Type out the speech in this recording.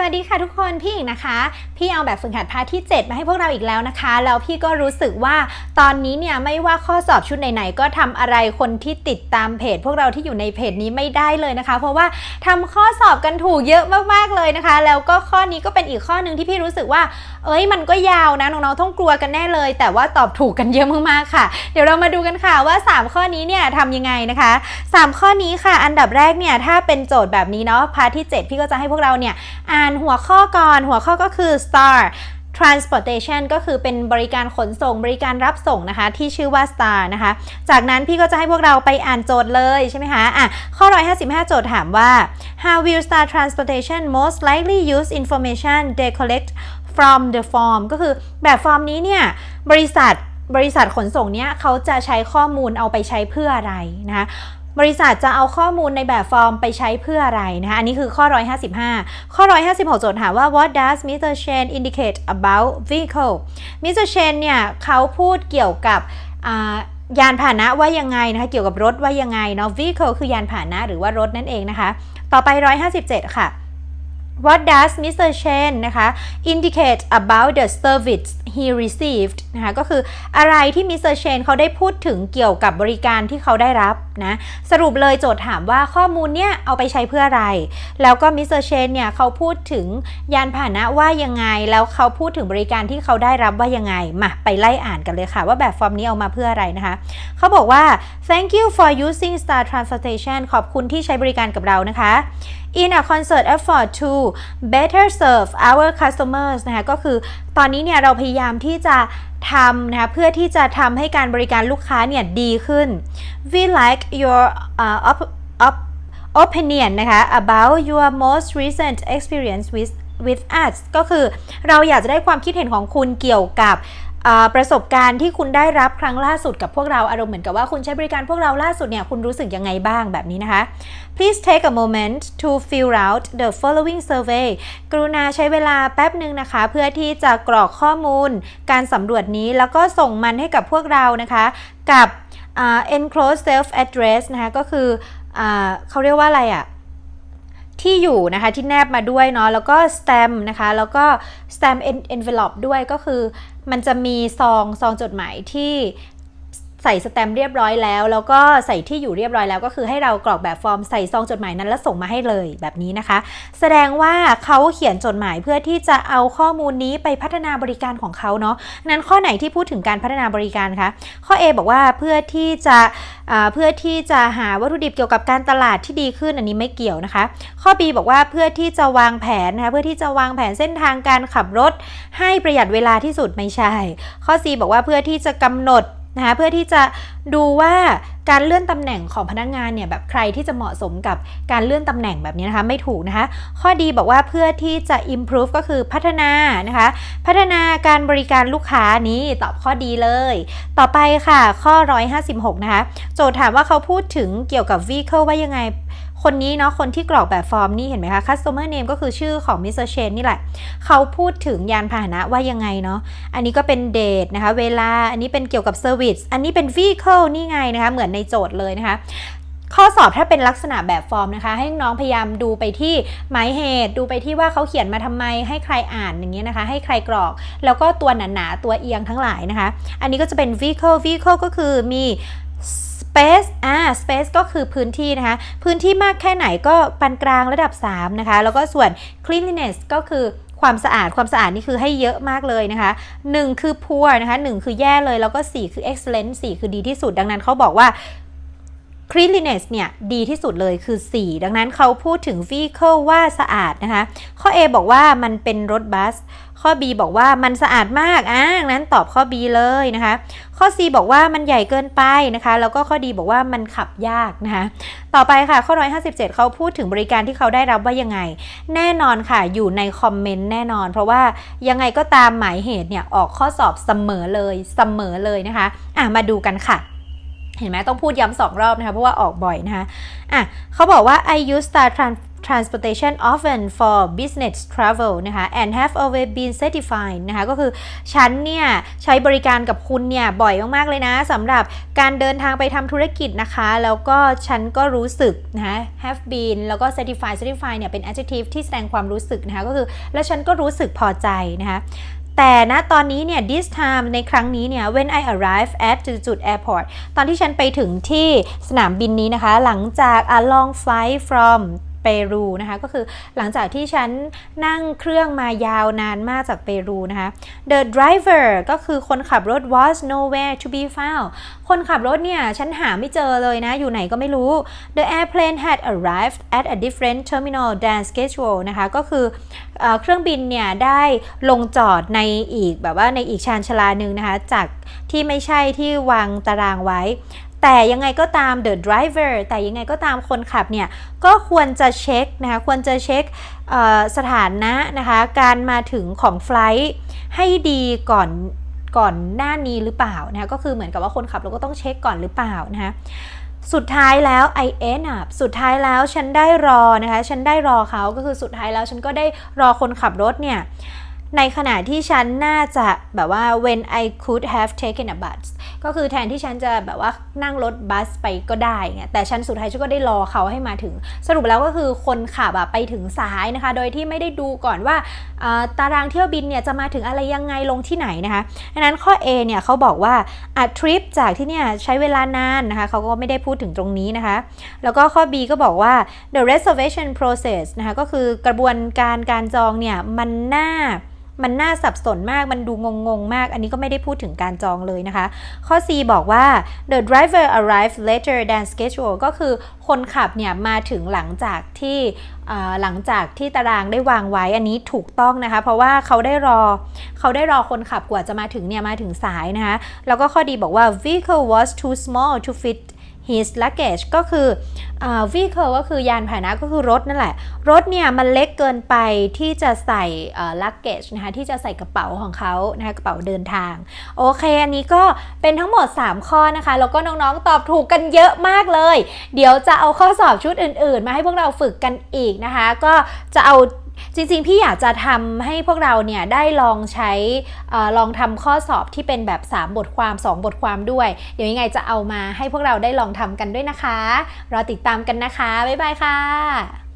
สวัสดีค่ะทุกคนพี่อีกนะคะ พี่เอาแบบฝึกหัดพาร์ทที่ 7 มาให้พวกเราอีกแล้วนะคะ แล้วพี่ก็รู้สึกว่าตอนนี้เนี่ยไม่ว่าข้อสอบชุดไหนๆก็ทำอะไรคนที่ติดตามเพจ พวกเราที่อยู่ในเพจนี้ไม่ได้เลยนะคะ เพราะว่าทำข้อสอบกันถูกเยอะมากๆเลยนะคะ แล้วก็ข้อนี้ก็เป็นอีกข้อหนึ่งที่พี่รู้สึกว่า เอ้ยมันก็ยาวนะน้องๆต้องกลัวกันแน่เลย แต่ว่าตอบถูกกันเยอะมากๆค่ะ เดี๋ยวเรามาดูกันค่ะว่า 3 ข้อนี้เนี่ยทำยังไงนะคะ 3 ข้อนี้ค่ะ อันดับแรกเนี่ยถ้าเป็นโจทย์แบบนี้เนาะพาร์ทที่ 7 พี่ก็จะให้พวกเราเนี่ยอ่านหัวข้อก่อนหัวข้อก็คือ star transportation ก็คือเป็นบริการขนส่งบริการรับส่งนะคะ ที่ชื่อว่า star นะคะ จากนั้นพี่ก็จะให้พวกเราไปอ่านโจทย์เลยใช่ไหมคะอะข้อ 155 โจทย์ถามว่า how will star transportation most likely use information they collect from the form ก็คือแบบฟอร์มนี้เนี่ย บริษัทบริษัทขนส่งเนี้ยเขาจะใช้ข้อมูลเอาไปใช้เพื่ออะไรนะคะ บริษัทจะเอาข้อมูลในแบบฟอร์มไปใช้เพื่ออะไรนะคะอันนี้คือข้อ 155 ข้อ 156 โจทย์ถามว่า what does Mr. Chen indicate about vehicle Mr. Chen เนี่ยเขาพูดเกี่ยวกับยานพาหนะว่ายังไงนะคะเกี่ยวกับรถว่ายังไงเนาะ vehicle คือยานพาหนะหรือว่ารถนั่นเองนะคะ ต่อไป 157 ค่ะ What does Mr. Chen นะคะ indicate about the service he received นะคะก็คืออะไรที่ Mr. Chen เขาได้พูดถึงเกี่ยวกับบริการที่เขาได้รับนะสรุปเลยโจทย์ถามว่าข้อมูลเนี่ยเอาไปใช้เพื่ออะไร แล้วก็ Mr. Chen เนี่ยเขาพูดถึงยานพาหนะว่ายังไง แล้วเขาพูดถึงบริการที่เขาได้รับว่ายังไง มาไปไล่อ่านกันเลยค่ะ ว่าแบบฟอร์มนี้เอามาเพื่ออะไรนะคะเขาบอกว่า thank you for using Star Transportation ขอบคุณที่ใช้บริการกับเรานะคะ in a concert effort to better serve our customers นะคะก็คือตอนนี้เนี่ยเราพยายามที่จะทำนะคะเพื่อที่จะทำให้การบริการลูกค้าเนี่ยดีขึ้น we like your uh, op- op- opinion นะคะ about your most recent experience with with us ก็คือเราอยากจะได้ความคิดเห็นของคุณเกี่ยวกับ ประสบการณ์ที่คุณได้รับครั้งล่าสุดกับพวกเราอารมณ์เหมือนกับว่าคุณใช้บริการพวกเราล่าสุดเนี่ยคุณรู้สึกยังไงบ้างแบบนี้นะคะ Please take a moment to fill out the following survey กรุณาใช้เวลาแป๊บหนึ่งนะคะ เพื่อที่จะกรอกข้อมูล การสำรวจนี้แล้วก็ส่งมันให้กับพวกเรานะคะ กับ enclosed self address นะคะก็คืออเขาเรียกว่าอะไรอะ ที่อยู่นะคะที่แนบมาด้วยเนาะแล้วก็ stamp นะคะแล้วก็ stamp en- envelope ด้วยก็คือ มันจะมีซองซองจดหมายที่ ใส่สแตมป์เรียบร้อยแล้ว แล้วก็ใส่ที่อยู่เรียบร้อยแล้ว ก็คือให้เรากรอกแบบฟอร์มใส่ซองจดหมายนั้นแล้วส่งมาให้เลยแบบนี้นะคะ แสดงว่าเขาเขียนจดหมายเพื่อที่จะเอาข้อมูลนี้ไปพัฒนาบริการของเขาเนาะนั้นข้อไหนที่พูดถึงการพัฒนาบริการคะข้อ A บอกว่าเพื่อที่จะเพื่อที่จะหาวัตถุดิบเกี่ยวกับการตลาดที่ดีขึ้นอันนี้ไม่เกี่ยวนะคะ ข้อ B บอกว่าเพื่อที่จะวางแผนนะคะเพื่อที่จะวางแผนเส้นทางการขับรถ ให้ประหยัดเวลาที่สุดไม่ใช่ ข้อ C บอกว่าเพื่อที่จะกำหนด นะคะเพื่อที่จะดูว่าการเลื่อนตำแหน่งของพนักงานเนี่ยแบบใครที่จะเหมาะสมกับการเลื่อนตำแหน่งแบบนี้นะคะไม่ถูกนะคะ ข้อดีบอกว่าเพื่อที่จะ improve ก็คือพัฒนานะคะ พัฒนาการบริการลูกค้านี้ตอบข้อดีเลย ต่อไปค่ะข้อ 156 นะคะ โจทย์ถามว่าเขาพูดถึงเกี่ยวกับ vehicle ว่ายังไง คนนี้เนาะคนที่กรอกแบบฟอร์มนี่เห็นไหมคะ customer name ก็คือชื่อของ Mr. Chen นี่แหละ เขาพูดถึงยานพาหนะว่ายังไงเนาะอันนี้ก็เป็นเดทนะคะ เวลาอันนี้เป็นเกี่ยวกับ service อันนี้เป็น vehicle นี่ไงนะคะ เหมือนในโจทย์เลยนะคะข้อสอบถ้าเป็นลักษณะแบบฟอร์มนะคะ ให้น้องพยายามดูไปที่หมายเหตุ ดูไปที่ว่าเขาเขียนมาทำไม ให้ใครอ่านอย่างเงี้ยนะคะ ให้ใครกรอก แล้วก็ตัวหนาๆตัวเอียงทั้งหลายนะคะ อันนี้ก็จะเป็น vehicle vehicle ก็คือมี space อ่า space ก็คือพื้นที่นะคะ พื้นที่มากแค่ไหนก็ปานกลางระดับ 3 นะคะ แล้วก็ส่วน cleanliness ก็คือความสะอาด ความสะอาดนี่คือให้เยอะมากเลยนะคะ 1 คือ poor นะคะ 1 คือแย่เลย แล้วก็ 4 คือ excellent 4 คือดีที่สุด ดังนั้นเขาบอกว่า cleanliness เนี่ยดีที่สุดเลยคือ 4 ดังนั้นเขาพูดถึง vehicle ว่าสะอาดนะคะ ข้อ A บอกว่ามันเป็นรถบัส ข้อ B บอกว่ามันสะอาดมากอ่าดังนั้นตอบข้อ B เลยนะคะ ข้อ C บอกว่ามันใหญ่เกินไปนะคะ แล้วก็ข้อ D บอกว่ามันขับยากนะคะ ต่อไปค่ะข้อ 157 เขาพูดถึงบริการที่เขาได้รับว่ายังไง แน่นอนค่ะอยู่ในคอมเมนต์แน่นอน เพราะว่ายังไงก็ตามหมายเหตุเนี่ยออกข้อสอบเสมอเลยเสมอเลยนะคะ อะมาดูกันค่ะ เห็นไหมต้องพูดย้ำสองรอบนะคะ เพราะว่าออกบ่อยนะคะอะเขาบอกว่า I use Star Trans transportation often for business travel นะคะ and have always been certified นะคะ ก็คือฉันเนี่ย ใช้บริการกับคุณเนี่ย บ่อยมาก ๆ เลยนะสำหรับการเดินทางไปทำธุรกิจนะคะ แล้วก็ฉันก็รู้สึกนะคะ have been แล้วก็ certified certified เนี่ย เป็น adjective ที่แสดงความรู้สึกนะคะ ก็คือ แล้วฉันก็รู้สึกพอใจนะคะ แต่นะตอนนี้เนี่ย this time ในครั้งนี้เนี่ย when I arrive at จุดๆ airport ตอนที่ฉันไปถึงที่สนามบินนี้นะคะ หลังจาก a long flight from เปรูนะคะก็คือหลังจากที่ฉันนั่งเครื่องมายาวนานมากจากเปรูนะคะ the driver ก็คือคนขับรถ was nowhere to be found คนขับรถเนี่ย ฉันหาไม่เจอเลยนะ อยู่ไหนก็ไม่รู้ the airplane had arrived at a different terminal than scheduled นะคะ ก็คือเอเครื่องบินเนี่ย ได้ลงจอดในอีกแบบว่าในอีกชานชาลาหนึ่งนะคะ จากที่ไม่ใช่ที่วางตารางไว้ แต่ยังไงก็ตาม the driver แต่ยังไงก็ตามคนขับเนี่ย ก็ควรจะเช็คนะคะควรจะเช็คสถานะนะคะการมาถึงของไฟลท์ให้ดีก่อนก่อนหน้านี้หรือเปล่านะคะก็คือเหมือนกับว่าคนขับเราก็ต้องเช็คก่อนหรือเปล่านะคะสุดท้ายแล้ว I end up สุดท้ายแล้วฉันได้รอนะคะฉันได้รอเขาก็คือสุดท้ายแล้วฉันก็ได้รอคนขับรถเนี่ยในขณะที่ฉันน่าจะแบบว่า when I could have taken a bus ก็คือแทนที่ฉันจะแบบว่านั่งรถบัสไปก็ได้เงี้ยแต่ฉันสุดท้ายฉันก็ได้รอเขาให้มาถึง สรุปแล้วก็คือคนขับอะไปถึงสายนะคะ โดยที่ไม่ได้ดูก่อนว่าอ่าตารางเที่ยวบินเนี่ยจะมาถึงอะไรยังไงลงที่ไหนนะคะดังนั้นข้อ A เนี่ยเขาบอกว่าอัดทริปจากที่เนี่ยใช้เวลานานนะคะเขาก็ไม่ได้พูดถึงตรงนี้นะคะ แล้วก็ข้อ B ก็บอกว่า the reservation process นะคะก็คือกระบวนการการจองเนี่ยมันน่า มันน่าสับสนมาก มันดูงงๆมาก อันนี้ก็ไม่ได้พูดถึงการจองเลยนะคะ ข้อ C บอกว่า the driver arrived later than schedule ก็คือคนขับเนี่ยมาถึงหลังจากที่หลังจากที่ตารางได้วางไว้อันนี้ถูกต้องนะคะ เพราะว่าเขาได้รอเขาได้รอคนขับกว่าจะมาถึงเนี่ยมาถึงสายนะคะ แล้วก็ข้อดีบอกว่า vehicle was too small to fit his luggage ก็คืออ vehicle ก็คือยานพาหนะก็คือรถนั่นแหละ รถเนี่ยมันเล็กเกินไปที่จะใส่ luggage นะคะที่จะใส่กระเป๋าของเขานะคะกระเป๋าเดินทาง โอเค อันนี้ก็เป็นทั้งหมด 3 ข้อนะคะ แล้วก็น้องๆตอบถูกกันเยอะมากเลย เดี๋ยวจะเอาข้อสอบชุดอื่นๆ มาให้พวกเราฝึกกันอีกนะคะ ก็จะเอา จริงๆ พี่อยากจะทำให้พวกเราเนี่ยได้ลองใช้อลองทำข้อสอบที่เป็นแบบ 3 บทความ 2 บทความด้วย เดี๋ยวยังไงจะเอามาให้พวกเราได้ลองทำกันด้วยนะคะ รอติดตามกันนะคะ บ๊ายบายค่ะ